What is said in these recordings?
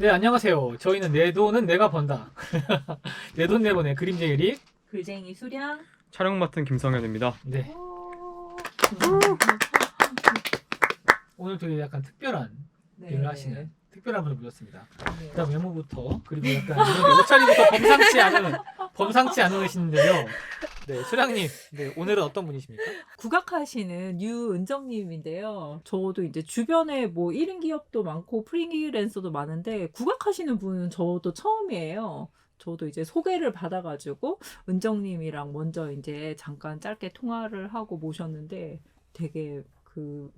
네, 안녕하세요. 저희는 내 돈은 내가 번다. 내 돈 내보내 그림쟁이 리 글쟁이 수량. 촬영 맡은 김성현입니다. 네. 오늘 되게 약간 특별한 네. 일을 하시는 특별한 분을 모셨습니다. 네. 일단 외모부터 그리고 약간 이런 옷차림부터 범상치 않은 범상치 않으신데요. 네, 수량님, 네, 오늘은 어떤 분이십니까? 국악하시는 유은정님인데요. 저도 이제 주변에 뭐 1인 기업도 많고 프리랜서도 많은데 국악하시는 분은 저도 처음이에요. 저도 이제 소개를 받아가지고 은정님이랑 먼저 이제 잠깐 짧게 통화를 하고 모셨는데 되게 그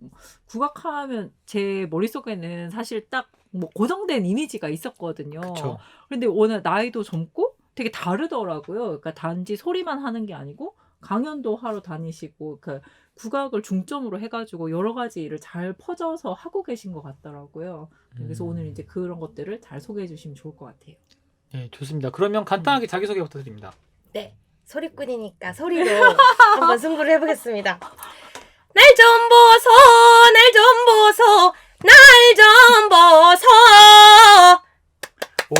국악하면 제 머릿속에는 사실 딱 뭐 고정된 이미지가 있었거든요. 그렇죠. 근데 워낙 나이도 젊고 되게 다르더라고요. 그러니까 단지 소리만 하는 게 아니고 강연도 하러 다니시고 그 국악을 중점으로 해가지고 여러 가지 일을 잘 퍼져서 하고 계신 것 같더라고요. 그래서 음. 오늘 이제 그런 것들을 잘 소개해 주시면 좋을 것 같아요. 네, 좋습니다. 그러면 간단하게 자기소개 부탁드립니다. 네, 소리꾼이니까 소리로 한번 승부를 해보겠습니다. 날 좀 보소, 날 좀 보소, 날 좀 보소. 오,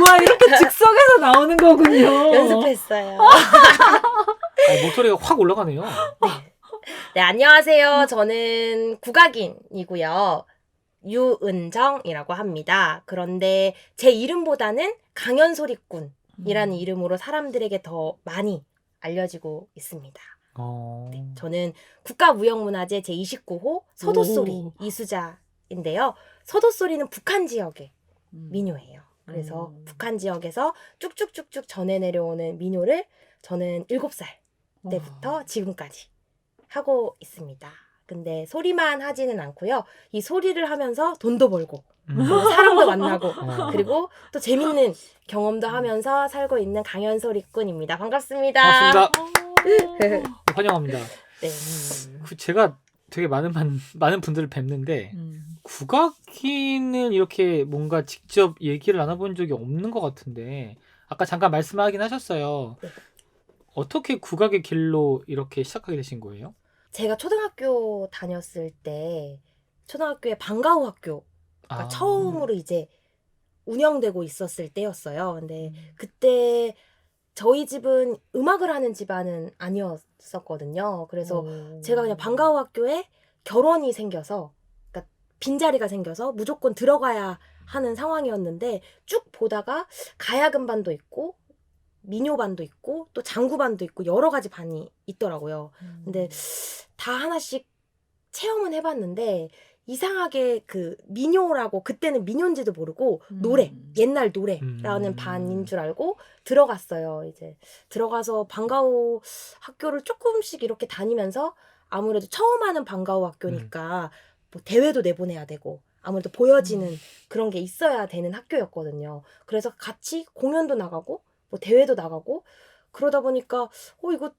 우와 이렇게 즉석에서 나오는 거군요. 연습했어요. 어, 목소리가 확 올라가네요. 네, 안녕하세요. 저는 국악인이고요. 유은정이라고 합니다. 그런데 제 이름보다는 강연소리꾼이라는 음. 이름으로 사람들에게 더 많이 알려지고 있습니다. 어... 저는 국가무형문화재 제29호 서도소리 오. 이수자인데요. 서도소리는 북한 지역의 음. 민요예요. 그래서 음. 북한 지역에서 쭉쭉쭉쭉 전해 내려오는 민요를 저는 7살 때부터 와. 지금까지 하고 있습니다. 근데 소리만 하지는 않고요. 이 소리를 하면서 돈도 벌고 음. 또 사람도 만나고 어. 그리고 또 재밌는 경험도 하면서 살고 있는 강연 소리꾼입니다. 반갑습니다. 반갑습니다. 어. 환영합니다. 네. 그 제가 되게 많은 만, 많은 분들을 뵙는데 음. 국악기는 이렇게 뭔가 직접 얘기를 나눠본 적이 없는 것 같은데 아까 잠깐 말씀하긴 하셨어요. 네. 어떻게 국악의 길로 이렇게 시작하게 되신 거예요? 제가 초등학교 다녔을 때 초등학교에 방과후 학교가 아. 처음으로 이제 운영되고 있었을 때였어요. 근데 음. 그때 저희 집은 음악을 하는 집안은 아니었 었거든요. 그래서 오. 제가 그냥 방과후 학교에 결혼이 생겨서 그러니까 빈자리가 생겨서 무조건 들어가야 하는 상황이었는데 쭉 보다가 가야금 반도 있고 민요반도 있고 또 장구반도 있고 여러 가지 반이 있더라고요. 음. 근데 다 하나씩 체험은 해봤는데 이상하게 그 민요라고 그때는 민요인지도 모르고 음. 노래 옛날 노래라는 음. 반인 줄 알고 들어갔어요. 이제 들어가서 방과후 학교를 조금씩 이렇게 다니면서 아무래도 처음 하는 방과후 학교니까 뭐 대회도 내보내야 되고 아무래도 보여지는 음. 그런 게 있어야 되는 학교였거든요. 그래서 같이 공연도 나가고 뭐 대회도 나가고 그러다 보니까 어 이거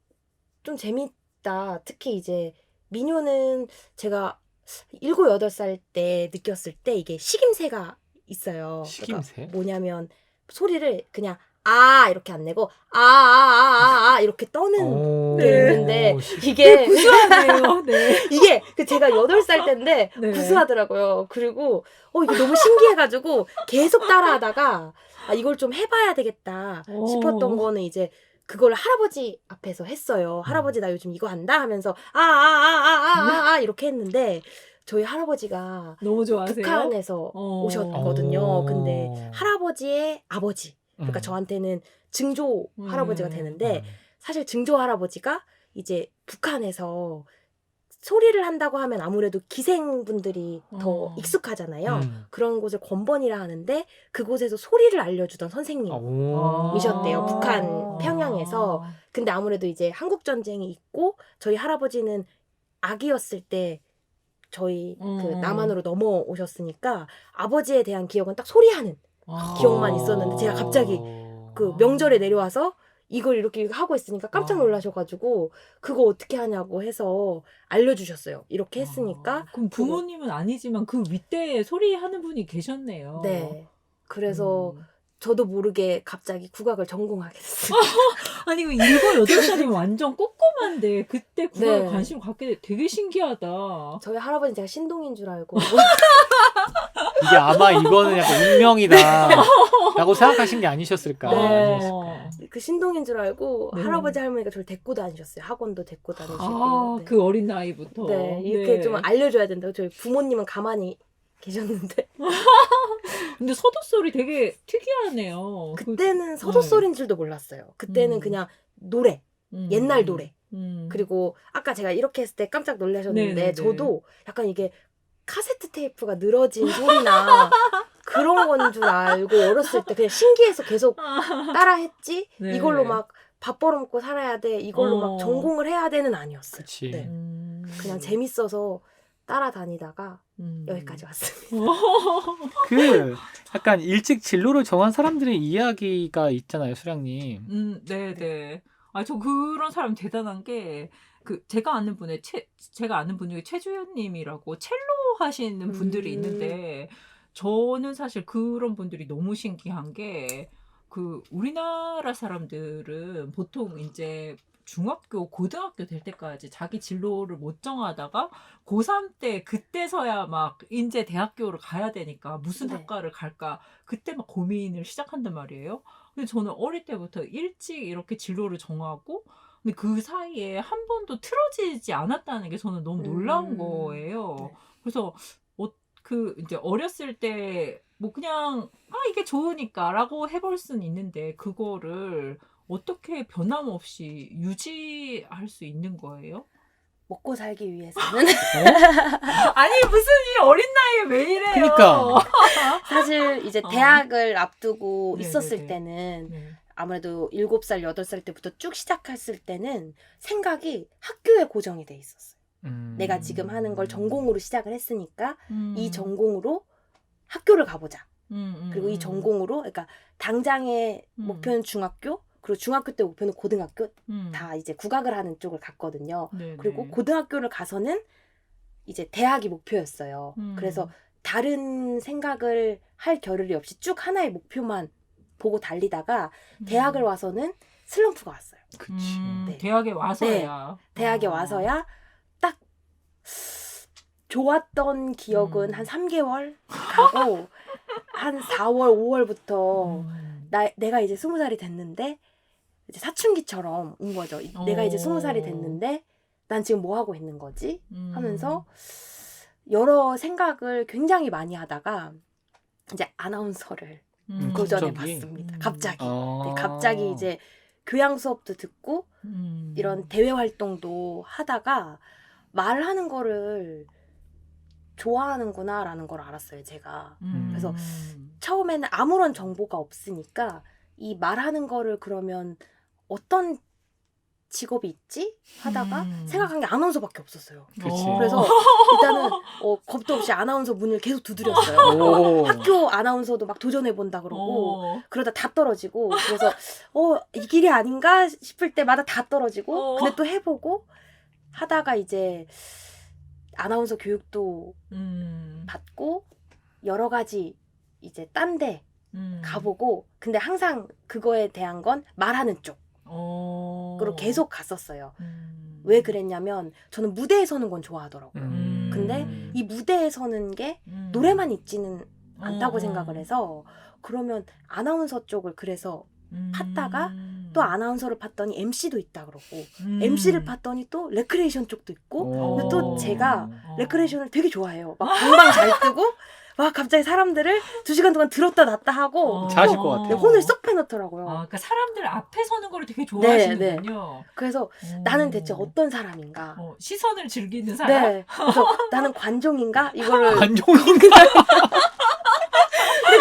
좀 재밌다. 특히 이제 민요는 제가 일곱 여덟 살 때 느꼈을 때 이게 식임새가 있어요. 식임새? 그러니까 뭐냐면 소리를 그냥 아 이렇게 안 내고 아아아아 이렇게 떠는 오, 게 있는데 시- 이게 구수하네요. 네. 이게 그 제가 여덟 살 때인데 네. 구수하더라고요. 그리고 어 이거 너무 신기해가지고 계속 따라하다가 아 이걸 좀 해봐야 되겠다 오. 싶었던 거는 이제 그걸 할아버지 앞에서 했어요. 할아버지 나 요즘 이거 안다 하면서 아 아 아 아 아 아 이렇게 했는데 저희 할아버지가 너무 좋아하세요. 북한에서 어. 오셨거든요. 오. 근데 할아버지의 아버지 그러니까 음. 저한테는 증조 할아버지가 음. 되는데 사실 증조 할아버지가 이제 북한에서 소리를 한다고 하면 아무래도 기생분들이 더 어. 익숙하잖아요. 음. 그런 곳을 건번이라 하는데 그곳에서 소리를 알려주던 선생님. 오. 이셨대요, 북한 아. 평양에서. 근데 아무래도 이제 한국 전쟁이 있고 저희 할아버지는 아기였을 때 저희 그 음. 남한으로 넘어오셨으니까 아버지에 대한 기억은 딱 소리하는 아. 기억만 있었는데 제가 갑자기 그 명절에 내려와서 이걸 이렇게 하고 있으니까 깜짝 아. 놀라셔가지고 그거 어떻게 하냐고 해서 알려주셨어요. 이렇게 했으니까 아, 그럼 부모님은 아니지만 그 윗대에 소리 하는 분이 계셨네요. 네. 그래서 음. 저도 모르게 갑자기 국악을 전공하게 됐어요. 아니 그 일곱 여덟 살이면 완전 꼬꼬만데 그때 국악에 네. 관심 갖게 돼 되게 신기하다. 저희 할아버지 제가 신동인 줄 알고 이게 아마 이거는 약간 운명이다라고 생각하신 게 아니셨을까. 네. 어. 그 신동인 줄 알고 네. 할아버지 할머니가 저를 데리고 다니셨어요. 학원도 데리고 다니시고. 아, 네. 그 어린 나이부터. 네, 이렇게 네. 좀 알려줘야 된다고 저희 부모님은 가만히 계셨는데 근데 서도 소리 되게 특이하네요. 그- 그때는 서도 네. 소리인 줄도 몰랐어요. 그때는 음. 그냥 노래, 음. 옛날 노래. 음. 그리고 아까 제가 이렇게 했을 때 깜짝 놀라셨는데 네네네. 저도 약간 이게 카세트 테이프가 늘어진 소리나 그런 건 줄 알고 어렸을 때 그냥 신기해서 계속 따라했지 네. 이걸로 막 밥 벌어먹고 살아야 돼 이걸로 어. 막 전공을 해야 되는 아니었어요. 그치. 네. 음. 그냥 재밌어서 따라다니다가 음. 여기까지 왔습니다. 그 약간 일찍 진로를 정한 사람들의 이야기가 있잖아요, 수량님. 음, 네, 네. 아, 저 그런 사람 대단한 게, 그, 제가 아는 분의, 최, 제가 아는 분 중에 최주현님이라고 첼로 하시는 분들이 음. 있는데, 저는 사실 그런 분들이 너무 신기한 게, 그, 우리나라 사람들은 보통 이제 중학교, 고등학교 될 때까지 자기 진로를 못 정하다가 고3 때 그때서야 막 이제 대학교를 가야 되니까 무슨 네. 학과를 갈까 그때 막 고민을 시작한단 말이에요. 근데 저는 어릴 때부터 일찍 이렇게 진로를 정하고 근데 그 사이에 한 번도 틀어지지 않았다는 게 저는 너무 놀라운 음. 거예요. 네. 그래서 어, 그 이제 어렸을 때 뭐 그냥 아 이게 좋으니까라고 해볼 수는 있는데 그거를 어떻게 변함없이 유지할 수 있는 거예요? 먹고 살기 위해서는 아니 무슨 이 어린 나이에 왜 이래요? 그니까. 사실 이제 어. 대학을 앞두고 네네네. 있었을 때는 네. 아무래도 7살, 8살 때부터 쭉 시작했을 때는 생각이 학교에 고정이 돼 있었어요. 음. 내가 지금 하는 걸 전공으로 시작을 했으니까 음. 이 전공으로 학교를 가보자. 음, 음, 그리고 이 음. 전공으로 그러니까 당장의 음. 목표는 중학교, 그리고 중학교 때 목표는 고등학교 음. 다 이제 국악을 하는 쪽을 갔거든요. 네, 그리고 네. 고등학교를 가서는 이제 대학이 목표였어요. 음. 그래서 다른 생각을 할 겨를이 없이 쭉 하나의 목표만 보고 달리다가 대학을 음. 와서는 슬럼프가 왔어요. 그치. 음, 네. 대학에 와서야. 대학에 어. 와서야 딱 좋았던 기억은 음. 한 3개월 가고 한 4월, 5월부터 음. 나 내가 이제 20살이 됐는데 이제 사춘기처럼 온 거죠. 이- 내가 이제 어. 20살이 됐는데 난 지금 뭐 하고 있는 거지? 음. 하면서 여러 생각을 굉장히 많이 하다가 이제 아나운서를 음. 도전해 갑자기? 봤습니다. 음. 갑자기. 아. 네, 갑자기 이제 교양 수업도 듣고 음. 이런 대외 활동도 하다가 말하는 거를 좋아하는구나라는 걸 알았어요, 제가. 음. 그래서 처음에는 아무런 정보가 없으니까 이 말하는 거를 그러면 어떤 직업이 있지? 하다가 음. 생각한 게 아나운서밖에 없었어요. 그치. 어. 그래서 일단은 어, 겁도 없이 아나운서 문을 계속 두드렸어요. 오. 학교 아나운서도 막 도전해 본다 그러고 어. 그러다 다 떨어지고 그래서 어 이 길이 아닌가 싶을 때마다 다 떨어지고 어. 근데 또 해보고 하다가 이제 아나운서 교육도 음. 받고 여러 가지 이제 딴데 음. 가보고 근데 항상 그거에 대한 건 말하는 쪽 어. 계속 갔었어요. 음. 왜 그랬냐면 저는 무대에 서는 건 좋아하더라고요. 음. 근데 이 무대에 서는 게 음. 노래만 있지는 않다고 어. 생각을 해서 그러면 아나운서 쪽을 그래서 음. 팠다가 또 아나운서를 팠더니 MC도 있다 그러고 음. MC를 팠더니 또 레크레이션 쪽도 있고 근데 또 어. 제가 어. 레크레이션을 되게 좋아해요. 막 방방 잘 뜨고 막 갑자기 사람들을 두 시간 동안 들었다 놨다 하고 어. 잘하실 것 같아요. 네, 혼을 쏙 빼놓더라고요. 아, 그러니까 사람들 앞에 서는 거를 되게 좋아하시는군요. 그래서 어. 나는 대체 어떤 사람인가? 어, 시선을 즐기는 사람. 네. 그래서 나는 관종인가? 이거를 관종인가?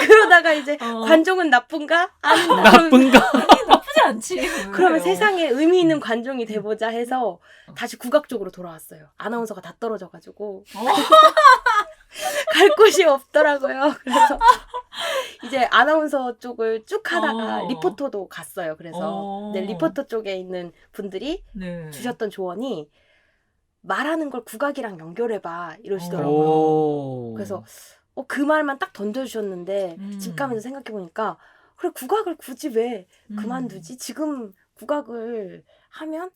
그러다가 이제 어. 관종은 나쁜가? 아닌가? 나쁜가? 나쁘지 않지. 그러면 왜요? 세상에 의미 있는 관종이 돼보자 해서 다시 국악 쪽으로 돌아왔어요. 아나운서가 다 떨어져가지고 어. 갈 곳이 없더라고요. 그래서 이제 아나운서 쪽을 쭉 하다가 어. 리포터도 갔어요. 그래서 어. 네, 리포터 쪽에 있는 분들이 네. 주셨던 조언이 말하는 걸 국악이랑 연결해봐 이러시더라고요. 오. 그래서 어, 그 말만 딱 던져주셨는데 음. 집 가면서 생각해 보니까 그래 국악을 굳이 왜 음. 그만두지? 지금 국악을 하면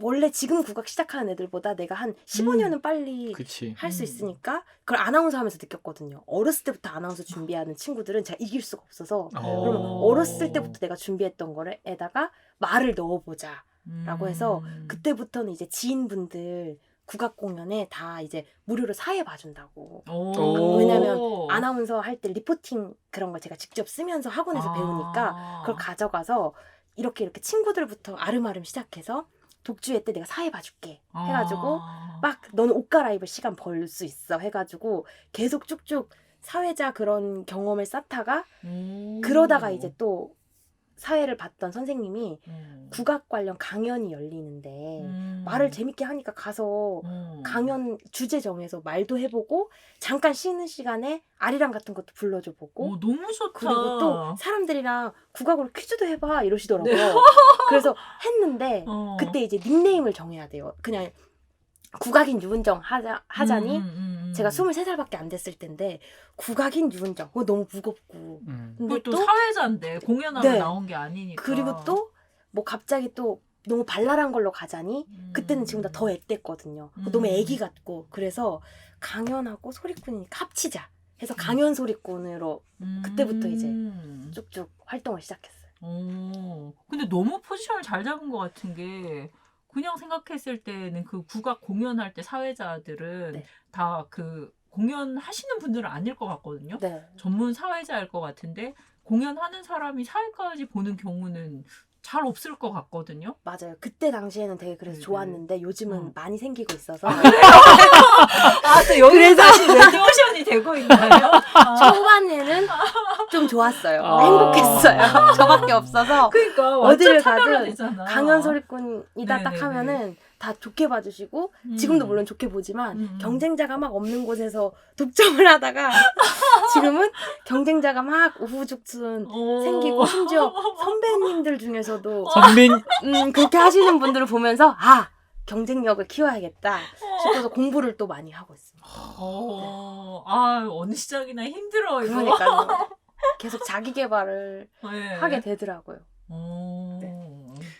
원래 지금 국악 시작하는 애들보다 내가 한 15년은 빨리 그치. 할수 음. 있으니까 그걸 아나운서 하면서 느꼈거든요. 어렸을 때부터 아나운서 준비하는 친구들은 제가 이길 수가 없어서 어. 그러면 어. 어렸을 때부터 내가 준비했던 거를 에다가 말을 넣어보자. 라고 해서 음. 그때부터는 이제 지인분들 국악 공연에 다 이제 무료로 사회 봐준다고. 오. 왜냐면 아나운서 할 때 리포팅 그런 걸 제가 직접 쓰면서 학원에서 아. 배우니까 그걸 가져가서 이렇게 이렇게 친구들부터 아름아름 시작해서 독주회 때 내가 사회 봐줄게 해가지고 아. 막 너는 옷 갈아입을 시간 벌 수 있어 해가지고 계속 쭉쭉 사회자 그런 경험을 쌓다가 오. 그러다가 이제 또 사회를 봤던 선생님이 음. 국악 관련 강연이 열리는데 음. 말을 재밌게 하니까 가서 음. 강연 주제 정해서 말도 해보고 잠깐 쉬는 시간에 아리랑 같은 것도 불러줘 보고 오, 너무 좋다. 그리고 또 사람들이랑 국악으로 퀴즈도 해봐 이러시더라고요. 네. 그래서 했는데 어. 그때 이제 닉네임을 정해야 돼요. 그냥 국악인 유은정 하자, 하자니 음, 음, 음. 제가 23살밖에 안 됐을 텐데 국악인 유은정 그거 너무 무겁고 음. 근데 그것도 또 사회자인데 공연하러 네. 나온 게 아니니까. 그리고 또 뭐 갑자기 또 너무 발랄한 걸로 가자니 음. 그때는 지금보다 더 앳됐거든요. 음. 너무 애기 같고 그래서 강연하고 소리꾼이니까 합치자 해서 강연 소리꾼으로 그때부터 이제 음. 쭉쭉 활동을 시작했어요. 오. 근데 너무 포지션을 잘 잡은 것 같은 게 그냥 생각했을 때는 그 국악 공연할 때 사회자들은 네. 다그 공연하시는 분들은 아닐 것 같거든요. 네. 전문 사회자일 것 같은데 공연하는 사람이 사회까지 보는 경우는 잘 없을 것 같거든요. 맞아요. 그때 당시에는 되게 그래서 네네. 좋았는데 요즘은 어. 많이 생기고 있어서 아, 또 여기 그래서- 다시 레디오션이 되고 있나요? 아, 초반에는 좀 좋았어요. 아. 행복했어요. 저밖에 없어서 그러니까 어디를 차별화 가든 되잖아. 강연 소리꾼이다 딱 네네네. 하면은 다 좋게 봐주시고 음. 지금도 물론 좋게 보지만 음, 음. 경쟁자가 막 없는 곳에서 독점을 하다가 지금은 경쟁자가 막 우후죽순 오. 생기고 심지어 선배님들 중에서도 선배님 음, 그렇게 하시는 분들을 보면서 아 경쟁력을 키워야겠다 싶어서 공부를 또 많이 하고 있습니다. 어, 아 어느 시작이나 힘들어 이거. 그러니까요. 계속 자기 개발을 네. 하게 되더라고요. 오.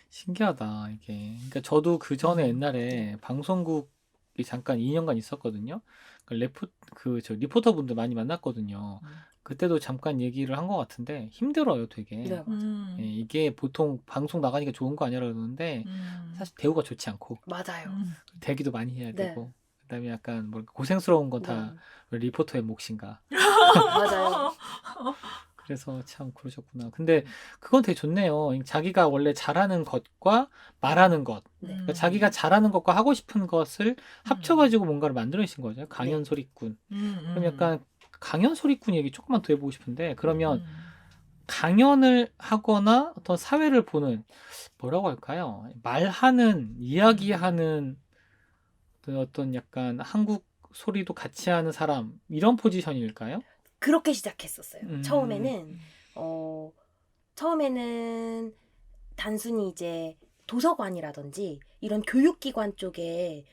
신기하다 이게. 그러니까 저도 그 전에 옛날에 방송국이 잠깐 2년간 있었거든요. 그 레포 그저 리포터 분들 많이 만났거든요. 음. 그때도 잠깐 얘기를 한 것 같은데 힘들어요, 되게. 네. 음. 예, 이게 보통 방송 나가니까 좋은 거 아니라 그러는데 음. 사실 대우가 좋지 않고 맞아요. 음. 대기도 많이 해야 네. 되고 그다음에 약간 뭐 고생스러운 건다 네. 리포터의 몫인가. 맞아요. 그래서 참 그러셨구나. 근데 그건 되게 좋네요. 자기가 원래 잘하는 것과 말하는 것, 네. 그러니까 자기가 잘하는 것과 하고 싶은 것을 합쳐가지고 뭔가를 만들어내신 거죠. 강연 네. 소리꾼. 음, 음. 그럼 약간 강연 소리꾼 얘기 조금만 더 해보고 싶은데 그러면 음. 강연을 하거나 어떤 사회를 보는 뭐라고 할까요? 말하는 이야기하는 어떤, 어떤 약간 한국 소리도 같이 하는 사람 이런 포지션일까요? 그렇게 시작했었어요. 음. 처음에는 어 처음에는 단순히 이제 도서관이라든지 이런 교육기관 쪽에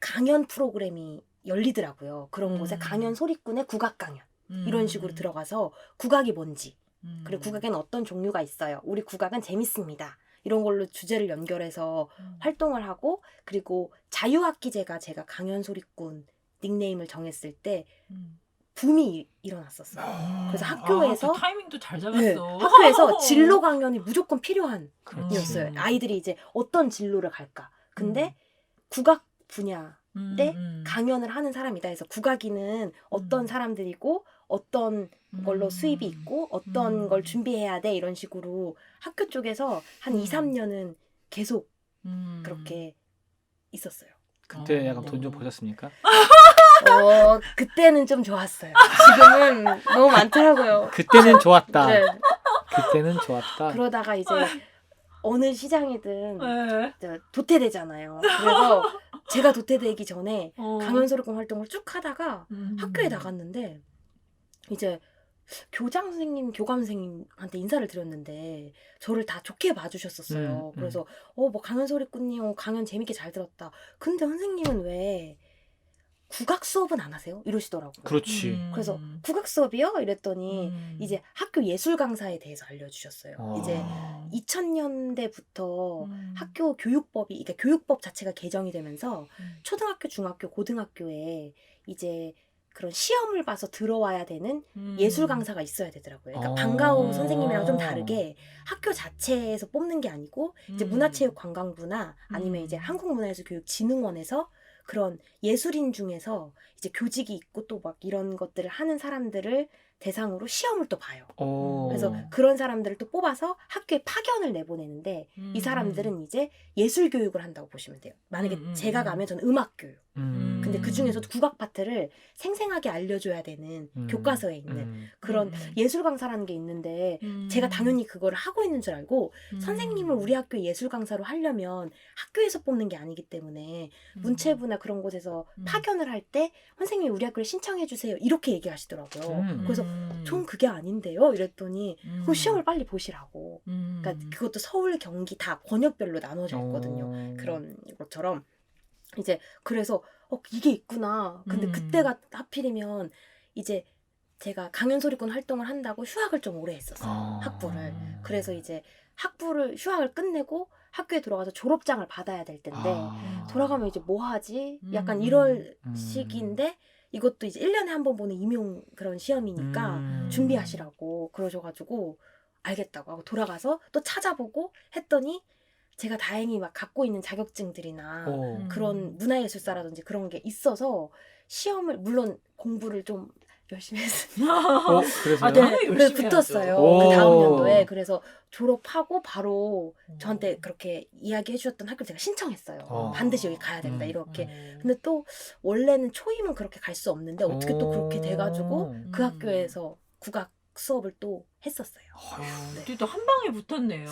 강연 프로그램이 열리더라고요. 그런 곳에 음. 강연 소리꾼의 국악 강연 음. 이런 식으로 들어가서 국악이 뭔지 음. 그리고 국악에는 어떤 종류가 있어요. 우리 국악은 재밌습니다. 이런 걸로 주제를 연결해서 음. 활동을 하고 그리고 자유학기제가 제가 강연 소리꾼 닉네임을 정했을 때 음. 붐이 일어났었어요. 그래서 학교에서- 아, 그 타이밍도 잘 잡았어. 네, 학교에서 진로 강연이 무조건 필요한 그렇지. 이었어요. 음. 아이들이 이제 어떤 진로를 갈까. 근데 음. 국악 분야 음, 때 음. 강연을 하는 사람이다 해서 국악인은 어떤 음. 사람들이고 어떤 걸로 음. 수입이 있고 어떤 음. 걸 준비해야 돼 이런 식으로 학교 쪽에서 한 음. 2, 3년은 계속 음. 그렇게 있었어요. 그때 어. 약간 돈 좀 버셨습니까? 어, 그때는 좀 좋았어요. 지금은 너무 많더라고요. 그때는 좋았다. 네. 그때는 좋았다. 그러다가 이제 어느 시장이든 네. 이제 도태되잖아요. 그래서 제가 도태되기 전에 어. 강연 소리꾼 활동을 쭉 하다가 음. 학교에 나갔는데 이제 교장 선생님, 교감 선생님한테 인사를 드렸는데 저를 다 좋게 봐주셨었어요. 음, 음. 그래서 어 뭐 강연 소리꾼님 어, 강연 재밌게 잘 들었다. 근데 선생님은 왜 국악 수업은 안 하세요? 이러시더라고요. 그렇지. 음. 그래서 국악 수업이요? 이랬더니 음. 이제 학교 예술 강사에 대해서 알려주셨어요. 아. 이제 아. 2000년대부터 음. 학교 교육법이 그러니까 교육법 자체가 개정이 되면서 음. 초등학교, 중학교, 고등학교에 이제 그런 시험을 봐서 들어와야 되는 음. 예술 강사가 있어야 되더라고요. 그러니까 아. 방과후 선생님이랑 좀 다르게 학교 자체에서 뽑는 게 아니고 이제 음. 문화체육관광부나 아니면 음. 이제 한국문화예술교육진흥원에서 그런 예술인 중에서 이제 교직이 있고 또 막 이런 것들을 하는 사람들을 대상으로 시험을 또 봐요. 어. 그래서 그런 사람들을 또 뽑아서 학교에 파견을 내보내는데 이 음. 사람들은 이제 예술 교육을 한다고 보시면 돼요. 만약에 음, 음, 제가 음. 가면 저는 음악 교육. 음. 근데 그 중에서도 국악 파트를 생생하게 알려줘야 되는 음. 교과서에 있는 음. 그런 음. 예술 강사라는 게 있는데 음. 제가 당연히 그거를 하고 있는 줄 알고 음. 선생님을 우리 학교 예술 강사로 하려면 학교에서 뽑는 게 아니기 때문에 음. 문체부나 그런 곳에서 음. 파견을 할 때 선생님이 우리 학교를 신청해 주세요 이렇게 얘기하시더라고요. 음. 그래서 음. 전 그게 아닌데요 이랬더니 음. 그 시험을 빨리 보시라고. 음. 그러니까 그것도 서울 경기 다 권역별로 나눠져 있거든요. 어. 그런 것처럼 이제 그래서 어 이게 있구나. 근데 음. 그때가 하필이면 이제 제가 강연 소리꾼 활동을 한다고 휴학을 좀 오래 했었어요. 아. 학부를. 그래서 이제 학부를 휴학을 끝내고 학교에 돌아가서 졸업장을 받아야 될 텐데 아. 돌아가면 이제 뭐 하지? 약간 음. 이럴 음. 시기인데 이것도 이제 1년에 한 번 보는 임용 그런 시험이니까 음. 준비하시라고 그러셔가지고 알겠다고 하고 돌아가서 또 찾아보고 했더니 제가 다행히 막 갖고 있는 자격증들이나 어. 음. 그런 문화예술사라든지 그런 게 있어서 시험을 물론 공부를 좀 열심히 했어요. 어, 그래서 아, 네, 당연히 그래서 열심히 붙었어요. 해야죠. 그 다음 오. 연도에 그래서 졸업하고 바로 저한테 음. 그렇게 이야기해 주셨던 학교를 제가 신청했어요. 어. 반드시 여기 가야 된다 음. 이렇게. 어. 근데 또 원래는 초임은 그렇게 갈 수 없는데 어떻게 또 그렇게 돼가지고 그 음. 학교에서 국악 수업을 또 했었어요. 아, 네. 근데 또한 방에 붙었네요.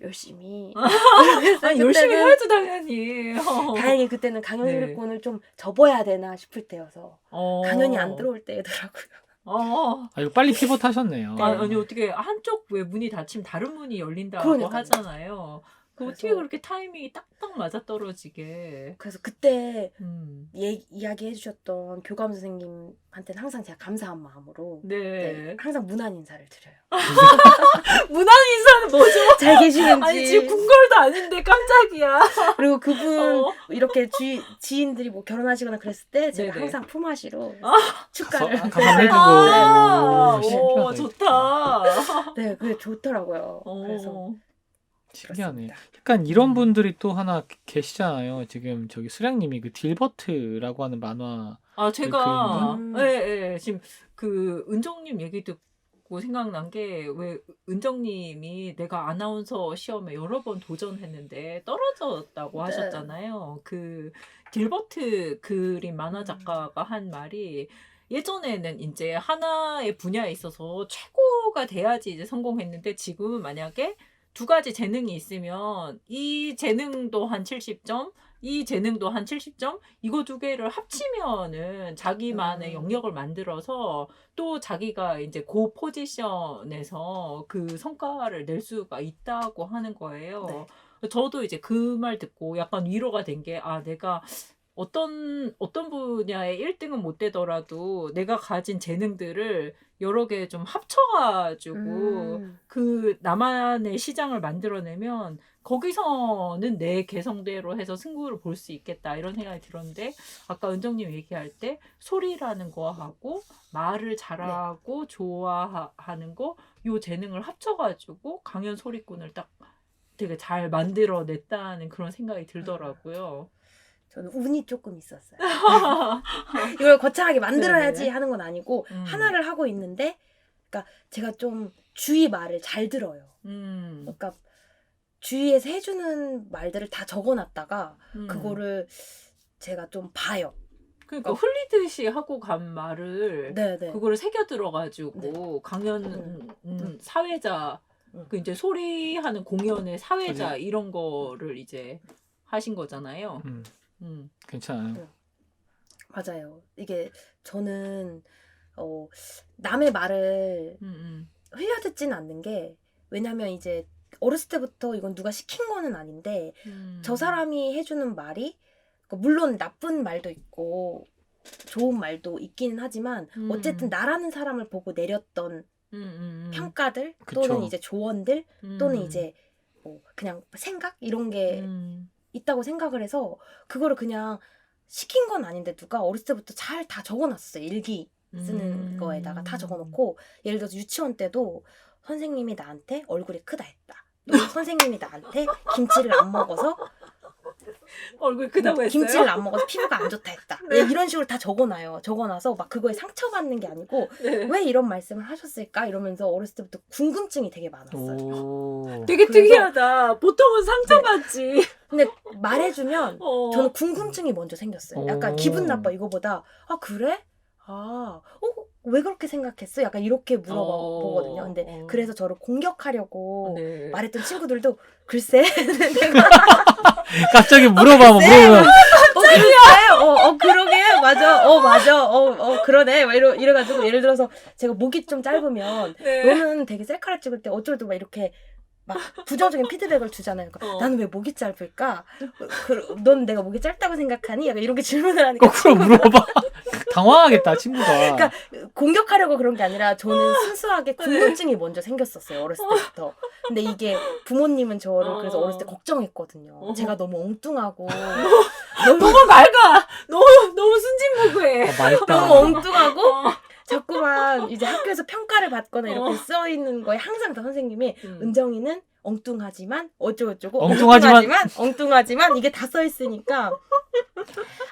열심히. 아니, 열심히 해야죠 당연히. 어. 다행히 그때는 강연 네. 소리꾼을 좀 접어야 되나 싶을 때여서 어. 강연이 안 들어올 때더라고요. 어. 아, 이거 빨리 피벗 하셨네요. 아, 아니 어떻게 한쪽 왜 문이 닫히면 다른 문이 열린다고 그러니까요. 하잖아요. 그 어떻게 그래서- 그렇게 타이밍이 딱딱 맞아 떨어지게. 그래서 그때 음. 얘 이야기해 주셨던 교감 선생님한테는 항상 제가 감사한 마음으로 네. 네, 항상 문안 인사를 드려요. 문안 인사는 뭐죠? 잘 계시는지. 아니 지금 궁궐도 아닌데 깜짝이야. 그리고 그분 어. 이렇게 주, 지인들이 뭐 결혼하시거나 그랬을 때 제가 네네. 항상 품앗이로 아. 축가를 감사해주고. 아, 오, 오, 좋다. 네 그게 좋더라고요. 그래서 어. 신기하네. 그렇습니다. 약간 이런 분들이 또 하나 계시잖아요. 지금 저기 수량님이 그 딜버트라고 하는 만화. 아 제가 그 예, 예, 지금 그 은정님 얘기 듣고 생각난 게 왜 은정님이 내가 아나운서 시험에 여러 번 도전했는데 떨어졌다고 네. 하셨잖아요. 그 딜버트 그림 만화 작가가 한 말이 예전에는 이제 하나의 분야에 있어서 최고가 돼야지 이제 성공했는데 지금은 만약에 두 가지 재능이 있으면 이 재능도 한 70점, 이 재능도 한 70점, 이거 두 개를 합치면은 자기만의 음. 영역을 만들어서 또 자기가 이제 그 포지션에서 그 성과를 낼 수가 있다고 하는 거예요. 네. 저도 이제 그 말 듣고 약간 위로가 된 게, 아, 내가 어떤, 어떤 분야에 1등은 못 되더라도 내가 가진 재능들을 여러 개 좀 합쳐가지고 음, 그 나만의 시장을 만들어내면 거기서는 내 개성대로 해서 승부를 볼 수 있겠다 이런 생각이 들었는데 아까 은정님 얘기할 때 소리라는 거하고 말을 잘하고 좋아하는 거 요 재능을 합쳐가지고 강연 소리꾼을 딱 되게 잘 만들어냈다는 그런 생각이 들더라고요. 저는 운이 조금 있었어요. 이걸 거창하게 만들어야지. 하는 건 아니고 음. 하나를 하고 있는데, 그러니까 제가 좀 주위 말을 잘 들어요. 음, 그러니까 주위에서 해주는 말들을 다 적어놨다가 음. 그거를 제가 좀 봐요. 그러니까 흘리듯이 하고 간 말을 네네. 그거를 새겨 들어가지고 강연 음. 음, 음. 사회자 음. 그 이제 소리하는 공연의 사회자 이런 거를 이제 하신 거잖아요. 음, 음. 괜찮아요. 맞아요. 이게 저는 어, 남의 말을 음, 음. 흘려 듣진 않는 게 왜냐면 이제 어렸을 때부터 이건 누가 시킨 거는 아닌데 음. 저 사람이 해주는 말이 그러니까 물론 나쁜 말도 있고 좋은 말도 있기는 하지만 음. 어쨌든 나라는 사람을 보고 내렸던 음, 음, 음. 평가들 그쵸. 또는 이제 조언들 또는 음. 이제 뭐 그냥 생각 이런 게 음. 있다고 생각을 해서 그거를 그냥 시킨 건 아닌데 누가 어렸을 때부터 잘 다 적어놨었어요 일기 쓰는 음. 거에다가 다 적어놓고 예를 들어서 유치원 때도 선생님이 나한테 얼굴이 크다 했다. 또 선생님이 나한테 김치를 안 먹어서 얼굴 크다고 했어요. 김치를 안 먹어서 피부가 안 좋다 했다. 네. 이런 식으로 다 적어놔요. 적어놔서 막 그거에 상처받는 게 아니고 네. 왜 이런 말씀을 하셨을까 이러면서 어렸을 때부터 궁금증이 되게 많았어요. 오. 되게 그래서- 특이하다. 보통은 상처받지. 근데 말해주면 어. 저는 궁금증이 먼저 생겼어요. 약간 오. 기분 나빠 이거보다 아 그래? 아, 어, 왜 그렇게 생각했어? 약간 이렇게 물어보거든요. 근데 어. 그래서 저를 공격하려고 네. 말했던 친구들도 글쎄, 내가 갑자기 물어봐, 뭐 물어보면. 어, 글쎄, 어, 어, 그러게, 맞아, 어, 맞아, 어, 어, 그러네, 막 이러, 이래가지고 예를 들어서 제가 목이 좀 짧으면 네. 너는 되게 셀카를 찍을 때 어쩌고 막 이렇게 막 부정적인 피드백을 주잖아요. 그러니까 어. 나는 왜 목이 짧을까? 그, 넌 내가 목이 짧다고 생각하니? 약간 이렇게 질문을 하니까 거꾸로 물어봐. 당황하겠다, 친구가. 그러니까 공격하려고 그런 게 아니라 저는 순수하게 궁금증이 먼저 생겼었어요 어렸을 때부터. 근데 이게 부모님은 저를 그래서 어. 어렸을 때 걱정했거든요. 어허. 제가 너무 엉뚱하고 너무 너무 맑아. 너무 너무 순진무구해. 아, 맑다. 너무 엉뚱하고 어. 자꾸만 이제 학교에서 평가를 받거나 이렇게 어. 써 있는 거에 항상 다 선생님이 음. 은정이는 엉뚱하지만 어쩌고저쩌고 엉뚱하지만- 엉뚱하지만 엉뚱하지만 이게 다 써 있으니까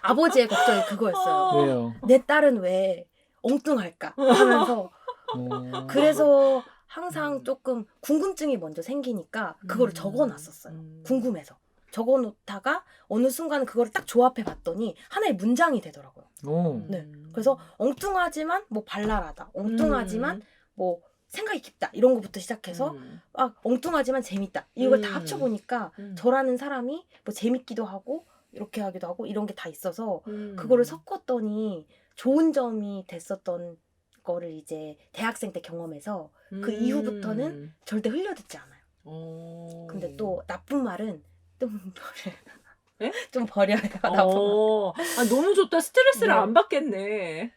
아버지의 걱정이 그거였어요. 어. 왜요? 내 딸은 왜 엉뚱할까 하면서 어. 그래서 항상 조금 궁금증이 먼저 생기니까 그거를 음. 적어놨었어요. 음. 궁금해서 적어 놓다가 어느 순간 그거를 딱 조합해 봤더니 하나의 문장이 되더라고요. 오. 네. 그래서 엉뚱하지만 뭐 발랄하다, 엉뚱하지만 뭐 생각이 깊다 이런 것부터 시작해서 음. 아 엉뚱하지만 재밌다 이걸 다 음. 합쳐 보니까 음. 저라는 사람이 뭐 재밌기도 하고 이렇게 하기도 하고 이런 게 다 있어서 음. 그거를 섞었더니 좋은 점이 됐었던 거를 이제 대학생 때 경험해서 그 음. 이후부터는 절대 흘려듣지 않아요. 어. 근데 또 나쁜 말은 좀 버려요. 에? 좀 버려요. 말. 어. 아, 너무 좋다. 스트레스를 네. 안 받겠네.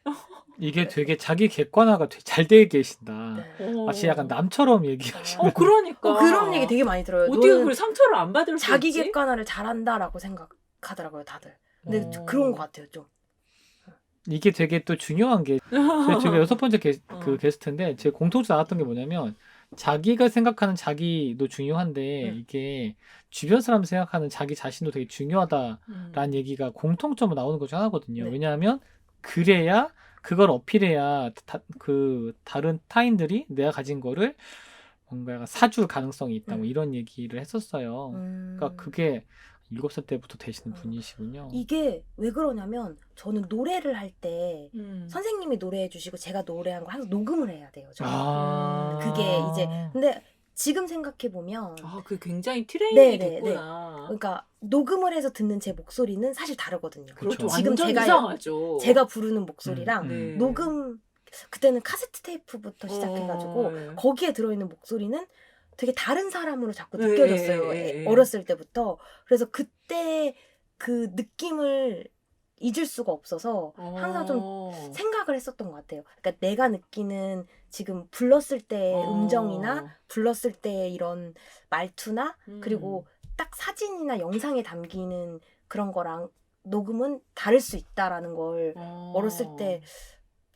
이게 되게 자기 객관화가 되게 잘 되어 계신다. 네. 어. 마치 약간 남처럼 얘기하시는. 어, 그러니까. 어, 그런 얘기 되게 많이 들어요. 어떻게 너는 그걸 상처를 안 받을 수 자기 있지? 객관화를 잘한다라고 생각하더라고요, 다들. 근데 어. 좀 그런 것 같아요, 좀. 이게 되게 또 중요한 게 저희 지금 여섯 번째 게, 그 어. 게스트인데 제 공통점 나왔던 게 뭐냐면 자기가 생각하는 자기도 중요한데 음. 이게 주변 사람 생각하는 자기 자신도 되게 중요하다라는 음. 얘기가 공통점으로 나오는 것 중 하나거든요. 네. 왜냐하면 그래야 그걸 어필해야 다, 그 다른 타인들이 내가 가진 거를 뭔가 사줄 가능성이 있다 뭐 음. 이런 얘기를 했었어요. 음. 그러니까 그게 일곱 살 때부터 되시는 음. 분이시군요. 이게 왜 그러냐면 저는 노래를 할 때 음. 선생님이 노래해 주시고 제가 노래한 거 항상 녹음을 해야 돼요. 저는. 아 그게 이제 근데 지금 생각해 보면 아, 그 굉장히 트레이닝이 네, 네, 됐구나. 그러니까 녹음을 해서 듣는 제 목소리는 사실 다르거든요. 그렇죠. 그것도 지금 완전 제가 이상하죠. 제가 부르는 목소리랑 음, 네. 녹음 그때는 카세트 테이프부터 시작해가지고 어, 네. 거기에 들어있는 목소리는 되게 다른 사람으로 자꾸 네, 느껴졌어요. 네, 애- 네. 어렸을 때부터. 그래서 그때 그 느낌을 잊을 수가 없어서 항상 좀 어. 생각을 했었던 것 같아요. 그러니까 내가 느끼는 지금 불렀을 때의 어. 음정이나 불렀을 때의 이런 말투나 음. 그리고 딱 사진이나 영상에 담기는 그런 거랑 녹음은 다를 수 있다라는 걸 어. 어렸을 때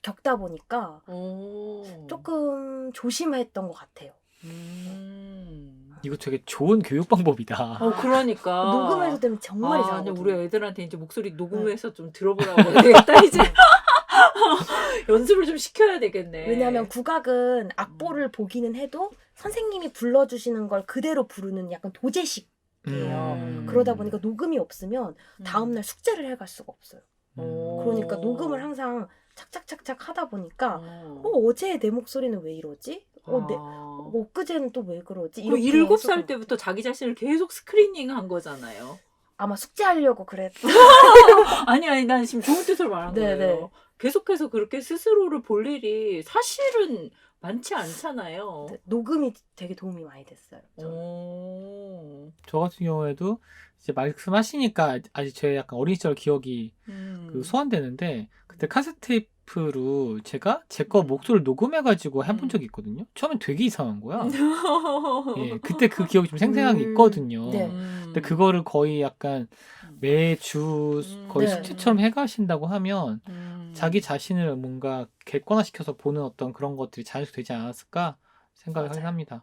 겪다 보니까 어. 조금 조심했던 것 같아요. 음. 이거 되게 좋은 교육 방법이다. 어 그러니까 녹음해서 되면 정말 아. 근데 우리 애들한테 이제 목소리 녹음해서 좀 들어보라고 되겠다 이제 연습을 좀 시켜야 되겠네. 왜냐하면 국악은 악보를 보기는 해도 선생님이 불러주시는 걸 그대로 부르는 약간 도제식. 음. 그러다 보니까 녹음이 없으면 음. 다음날 숙제를 해갈 수가 없어요. 어. 그러니까 녹음을 항상 착착착착 하다 보니까 어. 어, 어제 내 목소리는 왜 이러지? 어, 내, 아. 뭐 엊그제는 또 왜 그러지? 그 이렇게 일곱 살 때부터 자기 자신을 계속 스크리닝 한 거잖아요. 아마 숙제하려고 그랬. 아니 아니 난 지금 좋은 뜻으로 말한 네, 거예요. 네. 계속해서 그렇게 스스로를 볼 일이 사실은 많지 않잖아요. 녹음이 되게 도움이 많이 됐어요. 오. 저 같은 경우에도 이제 말씀하시니까 아직 제 약간 어린 시절 기억이 음. 그 소환되는데 그때 카세트 테이프 로 제가 제 거 목소리를 녹음해가지고 해본 음. 적이 있거든요. 처음엔 되게 이상한 거야. 예, 그때 그 기억이 좀 생생하게 음, 있거든요. 네. 근데 그거를 거의 약간 매주 음. 거의 네. 숙제처럼 해가신다고 하면 음. 자기 자신을 뭔가 객관화시켜서 보는 어떤 그런 것들이 자연스럽게 되지 않았을까 생각을 하긴. 합니다.